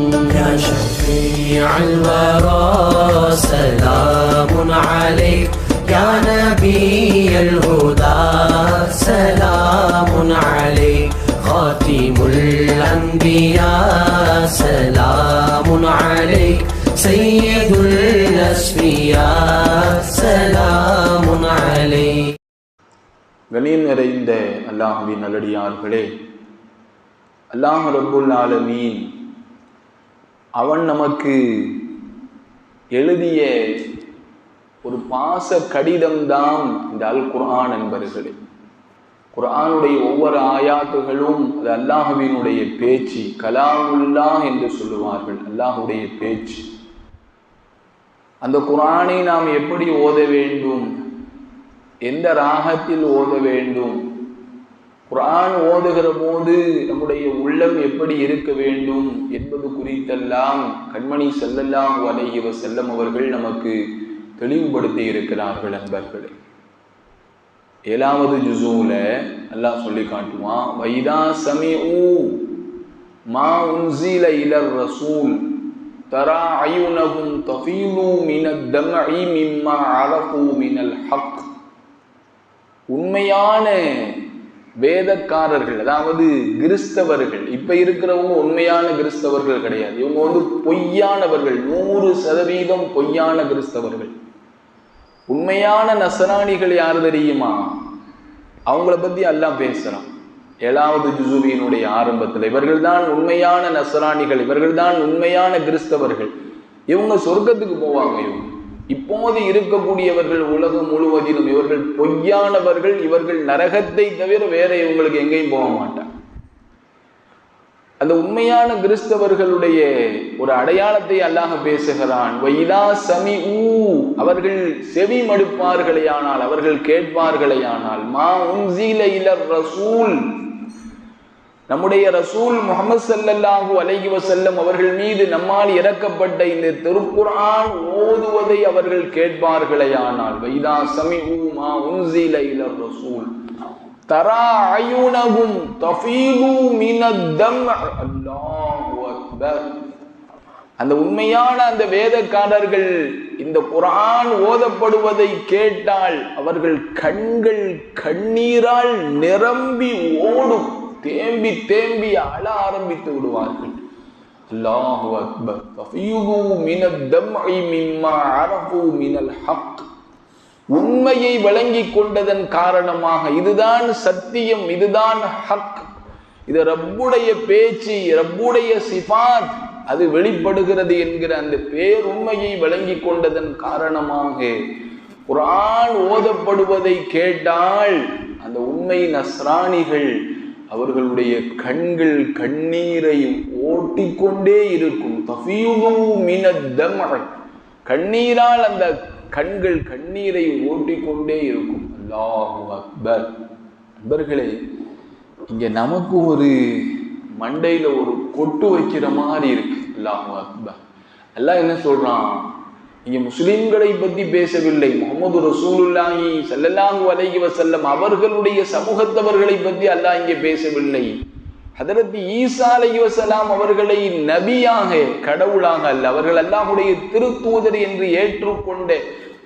يا شفيع الورى سلام عليك يا نبي الهدى سلام عليك خاتم الأنبياء سلام عليك سيد الأسفياء سلام عليك கணியம் நிறைந்த அல்லாஹுவின் நல்லடியார்களே அல்லாஹ் ரப்புல் ஆலமீன் அவன் நமக்கு எழுதிய ஒரு பாச கடிதம்தான் இந்த அல் குர்ஆன் என்பர்களே. குரானுடைய ஒவ்வொரு ஆயாத்துகளும் அது அல்லாஹுவினுடைய பேச்சு கலாமுல்லா என்று சொல்லுவார்கள் அல்லாஹுடைய பேச்சு. அந்த குரானை நாம் எப்படி ஓத வேண்டும்? எந்த ராகத்தில் ஓத வேண்டும்? குரான் ஓதுகிற போது நம்முடைய உள்ளம் எப்படி இருக்க வேண்டும் என்பது குறித்தெல்லாம் கண்மணி செல்லல்லாம் வலைகிவ செல்லம் அவர்கள் நமக்கு தெளிவுபடுத்தி இருக்கிறார்கள் அன்பர்களே. ஏழாவது ஜுசூல அல்லாஹ் சொல்லி காட்டுவான் வைதா சமி ஊ மா உன்சில இலர் ரசூல் தரா அயுனகும் தஃபீலு மினத் தம்இ மிம்மா அரஃபு மினல் ஹக். உண்மையான வேதக்காரர்கள் அதாவது கிறிஸ்தவர்கள் இப்ப இருக்கிறவங்க உண்மையான கிறிஸ்தவர்கள் கிடையாது. இவங்க வந்து பொய்யானவர்கள் நூறு சதவீதம் பொய்யான கிறிஸ்தவர்கள். உண்மையான நசராணிகள் யார் தெரியுமா? அவங்கள பத்தி எல்லாம் பேசுறான். ஏழாவது ஜுசுவியினுடைய ஆரம்பத்தில் இவர்கள் தான் உண்மையான நசராணிகள் இவர்கள் தான் உண்மையான கிறிஸ்தவர்கள். இவங்க சொர்க்கத்துக்கு போவாங்க இவங்க. இப்போது இருக்கக்கூடியவர்கள் உலகம் முழுவதிலும் இவர்கள் பொய்யானவர்கள் இவர்கள் நரகத்தை தவிர வேற இவங்களுக்கு எங்கேயும் போக மாட்டாங்க. அந்த உண்மையான கிறிஸ்தவர்களுடைய ஒரு அடையாளத்தை அல்லாஹ் பேசுகிறான். வைதா சமி ஊ அவர்கள் செவி மடுப்பார்களே ஆனால் அவர்கள் கேட்பார்களே ஆனால் மா உன்சீல இலர் ரசூல். நம்முடைய ரசூல் முகமது சல்லல்லாஹு அலைகி வசல்லம் அவர்கள் மீது நம்மால் இறக்கப்பட்ட இந்த திருக்குரான் ஓதுவதை அவர்கள் கேட்பார்களேயானால் வைதா சமி ஊமா உன்சில இலர் ரசூல். தரா அயுனகும் தஃபீலு மினத்தம் அல்லாஹு அக்பர். அந்த உண்மையான அந்த வேதக்காரர்கள் இந்த குரான் ஓதப்படுவதை கேட்டால் அவர்கள் கண்கள் கண்ணீரால் நிரம்பி ஓடும். தேம்பி தேம்பி அழ ஆரம்பித்து விடுவார்கள். அல்லாஹு அக்பர். தஃபீலு மினத்தம்இ மிம்மா அரஃபு மினல் ஹக். உண்மையை வழங்கி கொண்டதன் காரணமாக இதுதான் சத்தியம் இதுதான் ஹக். இது ரப்புடைய பேச்சு ரப்புடைய சிபாத் அது வெளிப்படுகிறது என்கிற அந்த பேருண்மையை வழங்கி கொண்டதன் காரணமாக குரான் ஓதப்படுவதை கேட்டால் அந்த உண்மை நஸ்ராணிகள் அவர்களுடைய கண்கள் கண்ணீரை ஓட்டிக்கொண்டே இருக்கும். கண்ணீரால் அந்த கண்கள் கண்ணீரை ஓட்டிக்கொண்டே இருக்கும். அல்லாஹு அக்பர். அன்பர்களே இங்க நமக்கு ஒரு மண்டையில ஒரு கொட்டு வைக்கிற மாதிரி இருக்கு. அல்லாஹு அக்பர். அல்லாஹ் என்ன சொல்றான்? இங்கே முஸ்லீம்களை பற்றி பேசவில்லை. முகமது ரசூலுல்லாஹி ஸல்லல்லாஹு அலைஹி செல்லம் அவர்களுடைய சமூகத்தவர்களை பற்றி அல்லாஹ் இங்கே பேசவில்லை. ஹதரத் ஈசா அலைஹி வஸலாம் அவர்களை நபியாக கடவுளாக அல்ல அவர்கள் அல்லாஹுடைய திருத்தூதர் என்று ஏற்றுக்கொண்ட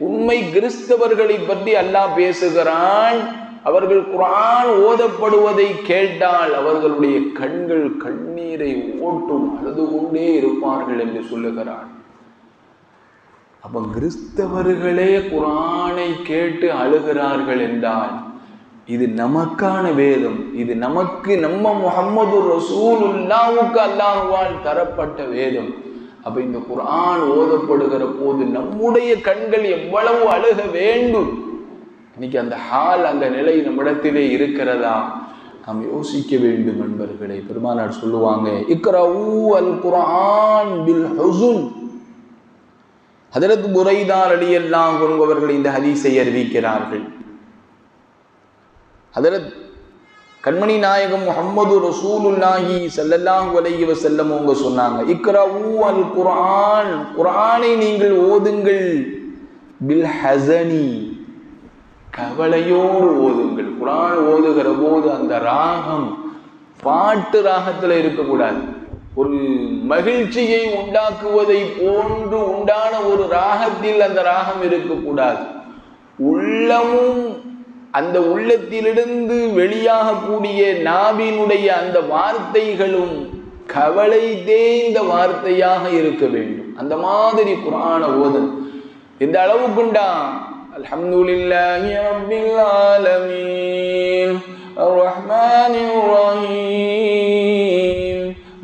உண்மை கிறிஸ்தவர்களை பற்றி அல்லாஹ் பேசுகிறான். அவர்கள் குரான் ஓதப்படுவதை கேட்டால் அவர்களுடைய கண்கள் கண்ணீரை ஓட்டும் அழுது கொண்டே இருப்பார்கள் என்று சொல்லுகிறான். அப்போ கிறிஸ்தவர்களே குரானை கேட்டு அழுகிறார்கள் என்றால் இது நமக்கான வேதம். இது நமக்கு நம்ம முகம்மது ரசூலுல்லாவுக்கு அல்லாஹுவால் தரப்பட்ட வேதம். அப்ப இந்த குரான் ஓதப்படுகிற போது நம்முடைய கண்கள் எவ்வளவு அழுக வேண்டும்? இன்னைக்கு அந்த ஹால் அந்த நிலை நம்மிடத்திலே இருக்கிறதா? நாம் யோசிக்க வேண்டும் நண்பர்களே. பெருமானார் சொல்லுவாங்க இக்ரஊ அல் குரான் பில் ஹசுன். ஹதரத் புரைதார் அலியெல்லாம் கொள்பவர்கள் இந்த ஹதீஸை அறிவிக்கிறார்கள். ஹதரத் கண்மணி நாயகம் முகமது ரசூலுல்லாஹி ஸல்லல்லாஹு அலைஹி வஸல்லம் அவங்க சொன்னாங்க இக்ரவு அல் குரான் குரானை நீங்கள் ஓதுங்கள். பில் ஹசனி கவலையோடு ஓதுங்கள். குரான் ஓதுகிற போது அந்த ராகம் பாட்டு ராகத்தில் இருக்கக்கூடாது. ஒரு மகிழ்ச்சியை உண்டாக்குவதை போன்று உண்டான ஒரு ராகத்தில் அந்த ராகம் இருக்கக்கூடாது. உள்ளமும் அந்த உள்ளத்திலிருந்து வெளியாகக்கூடிய நாவினுடைய அந்த வார்த்தைகளும் கவலை தேய்ந்த வார்த்தையாக இருக்க வேண்டும். அந்த மாதிரி புராண ஓதல். எந்த அளவுக்குண்டா அல்ஹம்துலில்லாஹி ரப்பில் ஆலமீன். ரஹீம்.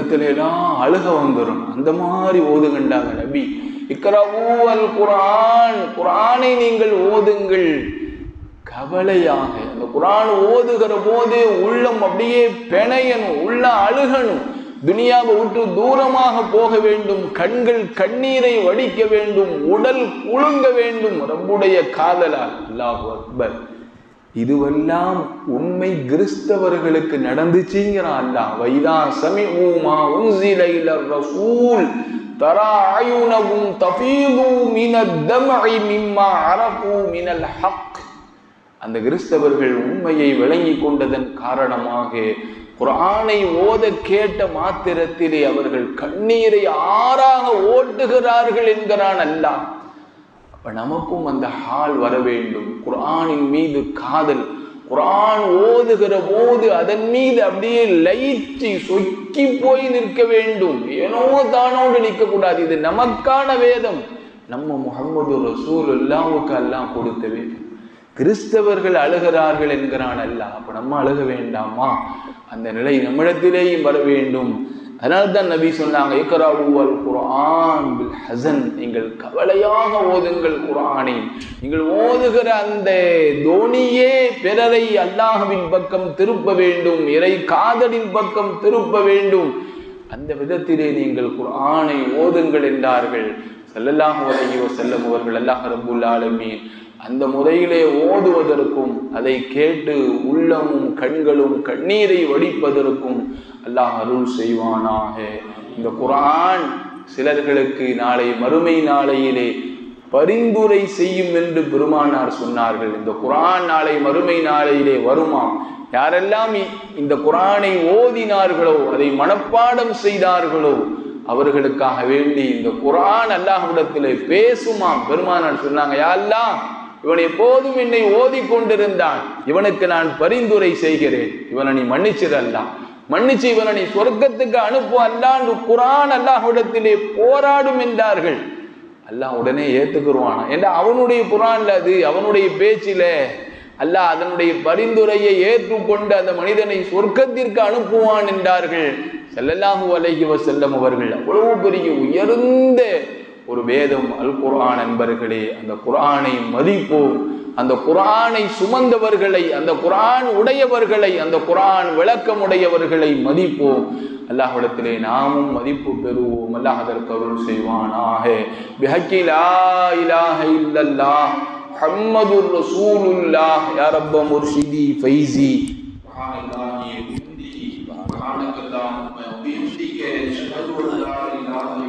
உள்ளத்துல எல்லாம் அழுக வந்துடும் அந்த மாதிரி ஓதுகண்டாங்க நபி. இக்கரவு அல் குரான் குரானை நீங்கள் ஓதுங்கள். கவலையாக. அந்த குரான் ஓதுகிற போதே உள்ளம் அப்படியே பிணையணும் உள்ள அழுகணும். துனியாவை விட்டு தூரமாக போக வேண்டும். கண்கள் கண்ணீரை வடிக்க வேண்டும். உடல் குழுங்க வேண்டும். ரப்புடைய காதலால். அல்லாஹ் அக்பர். இதுவெல்லாம் உண்மை கிறிஸ்தவர்களுக்கு நடந்துச்சுங்கிறான் வைதா சமி ஊமா உன்சில ரசூல் தரா ஆயுனகும் மிம்மா அரஃபு ஹக். அந்த கிறிஸ்தவர்கள் உண்மையை விளங்கி கொண்டதன் காரணமாக குரானை ஓத கேட்ட மாத்திரத்திலே அவர்கள் கண்ணீரை ஆறாக ஓட்டுகிறார்கள் என்கிறான் அல்லாஹ். அப்ப நமக்கும் அந்த ஹால் வர வேண்டும். குரானின் மீது காதல். குரான் ஓதுகிற போது அதன் மீது அப்படியே லைட்டி சொக்கி போய் நிற்க வேண்டும். ஏனோ தானோடு நிற்கக்கூடாது. இது நமக்கான வேதம். நம்ம முகமது ரசூல் அல்லாவுக்கு எல்லாம் கொடுத்த வேதம். கிறிஸ்தவர்கள் அழுகிறார்கள் என்கிறான் அல்லாஹ். அப்ப நம்ம அழுக வேண்டாமா? அந்த நிலை நம்மிடத்திலேயும் வர வேண்டும். அதனால தான் நபி சொன்னாங்க இக்ராவு அல் குரான் பில் ஹசன். நீங்கள் கவலையாக ஓதுங்கள் குரானை நீங்கள் ஓதுகிற அந்த தோனியே பிறரை அல்லாஹவின் பக்கம் திருப்ப வேண்டும் இறை காதலின் பக்கம் திருப்ப வேண்டும். அந்த விதத்திலே நீங்கள் குரானை ஓதுங்கள் என்றார்கள். ஸல்லல்லாஹு உலகியோ செல்லும் அவர்கள் அல்லாஹ் ரபுல்லாலுமே அந்த முறையிலே ஓதுவதற்கும் அதை கேட்டு உள்ளமும் கண்களும் கண்ணீரை வடிப்பதற்கும் அல்லாஹ் அருள் செய்வானாக. இந்த குரான் சிலர்களுக்கு நாளை மறுமை நாளையிலே பரிந்துரை செய்யும் என்று பெருமானார் சொன்னார்கள். இந்த குரான் நாளை மறுமை நாளையிலே வருமாம் யாரெல்லாம் இந்த குரானை ஓதினார்களோ அதை மனப்பாடம் செய்தார்களோ அவர்களுக்காக வேண்டி இந்த குரான் அல்லாஹ்விடத்திலே பேசுமாம் பெருமானார் சொன்னாங்க யா அல்லாஹ் இவன் எப்போதும் என்னை ஓதி கொண்டிருந்தான் இவனுக்கு நான் பரிந்துரை செய்கிறேன். இவனை நீ மன்னிச்சிடல்லாம் மன்னிச்சு இவனை நீ சொர்க்கத்துக்கு அனுப்பு. அல்லாண்டு குரான் அல்லாஹ்விடத்திலே போராடும் என்றார்கள். அல்லாஹ் உடனே ஏத்துக்குருவானா? ஏன்னா அவனுடைய குரான்ல அது அவனுடைய பேச்சில? அல்லாஹ் அதனுடைய பரிந்துரையை ஏற்றுக்கொண்டு அந்த மனிதனை சொர்க்கத்திற்கு அனுப்புவான் என்றார்கள். செல்லல்லாஹு அலைஹி வஸல்லம் அவர்கள் அவ்வளவு பெரிய உயர்ந்த ஒரு வேதம் அல் குரான் என்பர்களே அந்த குரானை மதிப்போம். அந்த குர்ஆனை சுமந்தவர்களை அந்த குர்ஆன் உடையவர்களை அந்த குர்ஆன் விளக்கமுடையவர்களை மதிப்போம் அல்லாஹ்விடத்திலே நாமும் மதிப்பு பெறுவோம் அல்லாஹ் அதற்கு அருள் செய்வானாக பிஹக்கி லா இலாஹ இல்லல்லாஹ் முஹம்மதுர் ரசூலுல்லாஹ் யா ரப்ப முர்ஷிதி ஃபைசி سبحانك اللهم وبحمدك نشهد ان لا اله الا